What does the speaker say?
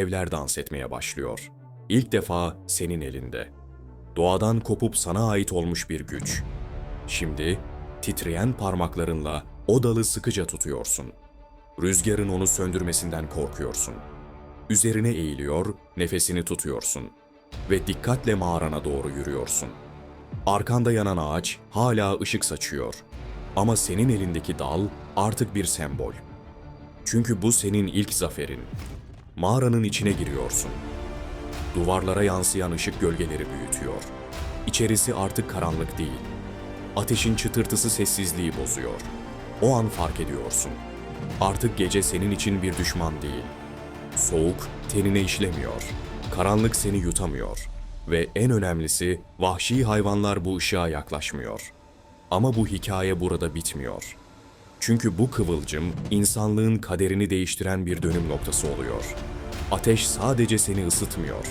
evler dans etmeye başlıyor. İlk defa senin elinde. Doğadan kopup sana ait olmuş bir güç. Şimdi titreyen parmaklarınla o dalı sıkıca tutuyorsun. Rüzgarın onu söndürmesinden korkuyorsun. Üzerine eğiliyor, nefesini tutuyorsun ve dikkatle mağarana doğru yürüyorsun. Arkanda yanan ağaç hala ışık saçıyor. Ama senin elindeki dal artık bir sembol. Çünkü bu senin ilk zaferin. Mağaranın içine giriyorsun. Duvarlara yansıyan ışık gölgeleri büyütüyor. İçerisi artık karanlık değil. Ateşin çıtırtısı sessizliği bozuyor. O an fark ediyorsun. Artık gece senin için bir düşman değil. Soğuk tenine işlemiyor. Karanlık seni yutamıyor. Ve en önemlisi vahşi hayvanlar bu ışığa yaklaşmıyor. Ama bu hikaye burada bitmiyor. Çünkü bu kıvılcım insanlığın kaderini değiştiren bir dönüm noktası oluyor. Ateş sadece seni ısıtmıyor,